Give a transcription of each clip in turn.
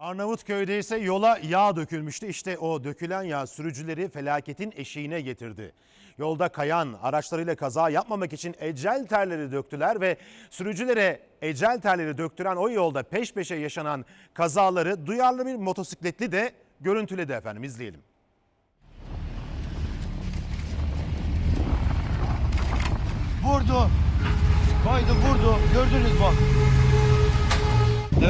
Arnavutköy'de ise yola yağ dökülmüştü. İşte o dökülen yağ sürücüleri felaketin eşiğine getirdi. Yolda kayan araçlarıyla kaza yapmamak için ecel terleri döktüler ve sürücülere ecel terleri döktüren o yolda peş peşe yaşanan kazaları duyarlı bir motosikletli de görüntüledi efendim izleyelim. Vurdu. Kaydı vurdu. Gördünüz bak.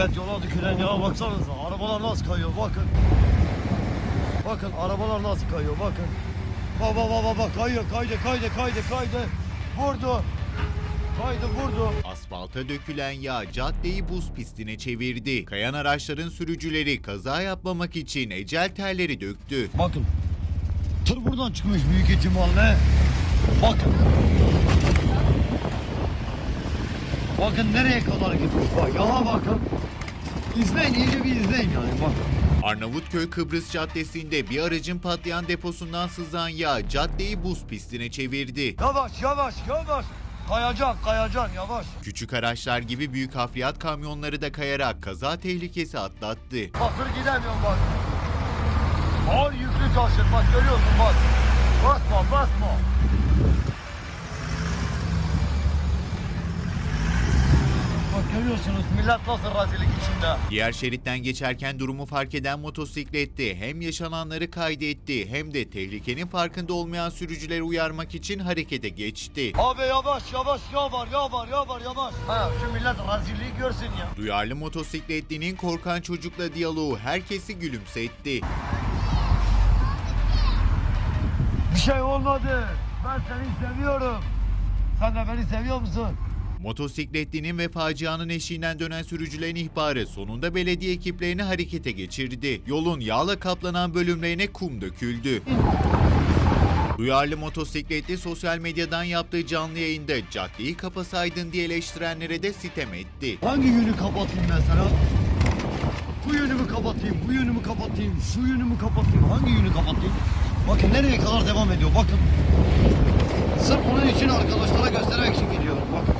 Evet yola dökülen yağa baksanıza. Arabalar nasıl kayıyor bakın. Bakın arabalar nasıl kayıyor bakın. Bak bak bak bak, bak kayıyor kaydı kaydı kaydı kaydı. Vurdu. Kaydı vurdu. Asfalta dökülen yağ caddeyi buz pistine çevirdi. Kayan araçların sürücüleri kaza yapmamak için ecel terleri döktü. Bakın. Tır buradan çıkmış büyük ihtimalle. Bakın. Bakın nereye kadar gitmiş bak. Yağa bakın. İzleyin iyice bir izleyin yani bakın. Arnavutköy Kıbrıs Caddesi'nde bir aracın patlayan deposundan sızan yağ caddeyi buz pistine çevirdi. Yavaş yavaş yavaş. Kayacaksın kayacaksın yavaş. Küçük araçlar gibi büyük hafriyat kamyonları da kayarak kaza tehlikesi atlattı. Bakır gidemiyorum bak. Ağır yüklü taşır bak görüyorsun bak. Basma basma. Bak görüyorsunuz millet nasıl rezillik içinde. Diğer şeritten geçerken durumu fark eden motosikletli hem yaşananları kaydetti hem de tehlikenin farkında olmayan sürücüleri uyarmak için harekete geçti. Abi yavaş yavaş ya var ya var ya var yavaş. Ha şu millet rezilliği görsün ya. Duyarlı motosikletlinin korkan çocukla diyaloğu herkesi gülümsetti. Bir şey olmadı. Ben seni seviyorum. Sen de beni seviyor musun? Motosikletlinin ve facianın eşiğinden dönen sürücülerin ihbarı sonunda belediye ekiplerini harekete geçirdi. Yolun yağla kaplanan bölümlerine kum döküldü. Duyarlı motosikletli sosyal medyadan yaptığı canlı yayında caddeyi kapasaydın diye eleştirenlere de sitem etti. Hangi yönü kapatayım mesela? Bu yönümü kapatayım, bu yönümü kapatayım, şu yönümü kapatayım. Hangi yönü kapatayım? Bakın nereye kadar devam ediyor bakın. Sırf onun için arkadaşlara göstermek için gidiyorum bakın.